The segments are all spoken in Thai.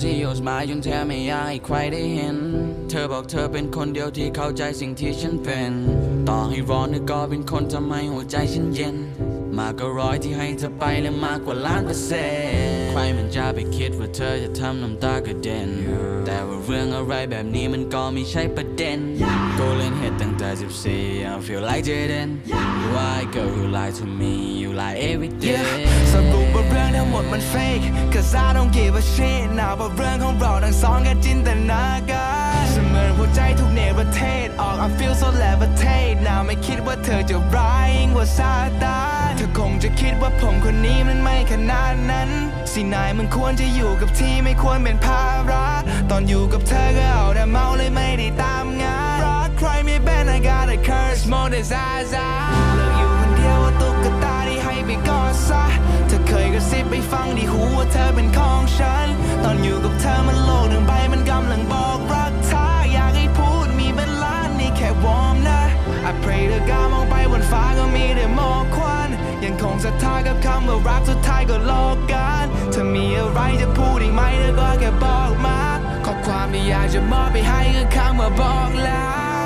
see your smile จนแทบไม่อยากให้ใครได้เห็น เธอบอกเธอเป็นคนเดียวที่เข้าใจสิ่งที่ฉันเป็น ต่อให้ร้อนก็เป็นคนทำให้หัวใจฉันเย็น มากกว่าร้อยที่ให้เธอไปและมากกว่าล้านเปอร์เซ็นต์ใครมันจะไปคิดว่าเธอจะทำน้ำตากระเด็นแต่ว่า เรื่องอะไรแบบนี้มันก็ไม่ใช่ประเด็น กูเล่นเหตุตั้งแต่ 14 I feel like Jaden You are a girl you lie to me you lie every day สรุปว่าเรื่องทั้งหมดมัน fake Cause I don't give a shit นะว่าเรื่องของเราทั้งสองแค่จินตนาการเสมือนหัวใจทุกเนรเทศออก I feel so levitate นะไม่คิดว่าเธอจะร้ายยิ่งกว่าซาตานเธอคงจะคิดว่าผมคนนี้มันไม่ขนาดนั้น สินายมันควรจะอยู่กับที่ไม่ควรเป็นภาระ อนอยู่กับเธอก็เอาแต่เมาเลยไม่ได้ตามงานรักใครไม่เป็น I got a curse more than Zaza เลิกอยู่คนเดียวว่าตุ๊กตาที่ให้ไปกอดซะเธอเคยกระซิบไปฟังที่หูว่าเธอเป็นของฉัน ตอนอยู่กับเธอมันโลกหนึ่งใบมันกำลังบอกรักเธออยากให้พูดมีเป็นล้านนี่แค่วอร์มนะ I pray เธอกล้ามองไปบนฟ้าก็มีแต่หมอกควัน ยังคงศรัทธากับคำว่ารักสุดท้ายก็โลกกันเธอมีอะไรจะพูดอีกไหมเธอก็แค่บอก ความที่อยากจะมอบไปให้คือคำว่าบอกลาแต่มี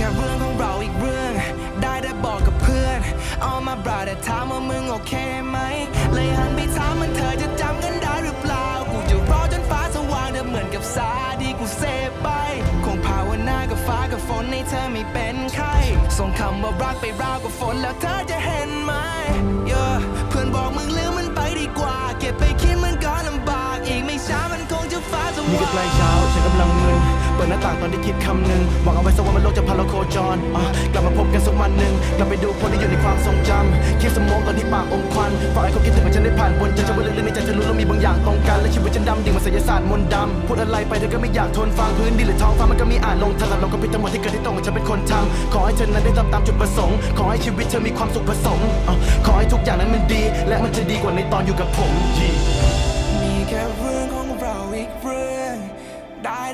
ค่เรื่องของเราอีกเรื่อง ได้แต่บอกกับเพื่อนเอามาบราแต่ถามว่ามึงโอเคไหม เลยหันไปถามมันเธอจะจำกันได้หรือเปล่า กูจะรอจนฟ้าสว่างเธอเหมือนกับสาที่กูเสพไป คงภาวนากับฟ้ากับฝนให้เธอไม่เป็นไข้ส่งคำว่ารักไปราวกับฝนแล้วเธอจะเห็นไหม yeah เพื่อนบอกมึงลืมมันไปดีกว่า เก็บไปคิดมันก็ลำบากอีกไม่ช้ามันคงจะฟ้าสว่าง ปิดหน้าต่างตอนที่คิดคำหนึ่งหวังเอาไว้สักวันมันโลกจะพาเราโคจรอะกลับมาพบกันสักวันหนึ่งกลับไปดูคนที่อยู่ในความทรงจำคิดสมองตอนที่ปากอมควันฝากให้เขาคิดถึงว่าฉันได้ผ่านบนใจจะว่าลึกๆในใจเธอรู้แล้วมีบางอย่างตรงกันและชีวิตฉันดำดิ่งเหมันศิลศาสตร์มนต์ดำพูดอะไรไปเธอก็ไม่อยากทนฟังพื้นดินหรือท้องฟ้ามันก็มีอ่านลงทันหลับเราก็ผิดทั้งหมดที่เกิดที่ตรงกับฉันเป็นคนทำขอให้เธอนั้นได้ทำตามจุดประสงค์ ขอให้ชีวิตเธอมีความสุขผสมอะขอให้ทุกอย่างนั้นมันดี และมันจะดีกว่าในตอนอยู่กับผมมีแค่เรื่องของเราอีกเรื่อง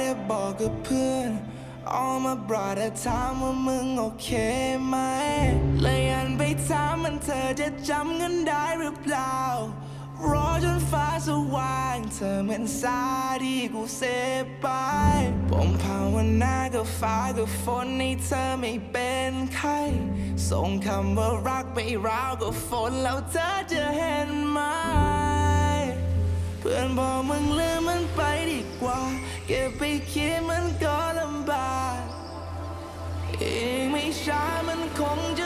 ได้บอกกับเพื่อน All my brother ถามว่ามึงโอเคไหมเลยอันไปถามมันเธอจะจำกันได้หรือเปล่ารอจนฟ้าสว่างเธอเหมือนสาที่กูเสพไปผมภาวนากับฟ้ากับฝนให้เธอไม่เป็นไข้ส่งคำว่ารักไปราวกับฝนแล้วเธอจะเห็นไหม พื่อนบอกมึงลืมมันไปดีกว่า เก็บไปคิดมันก็ลำบาก อีกไม่ช้ามันคงจะ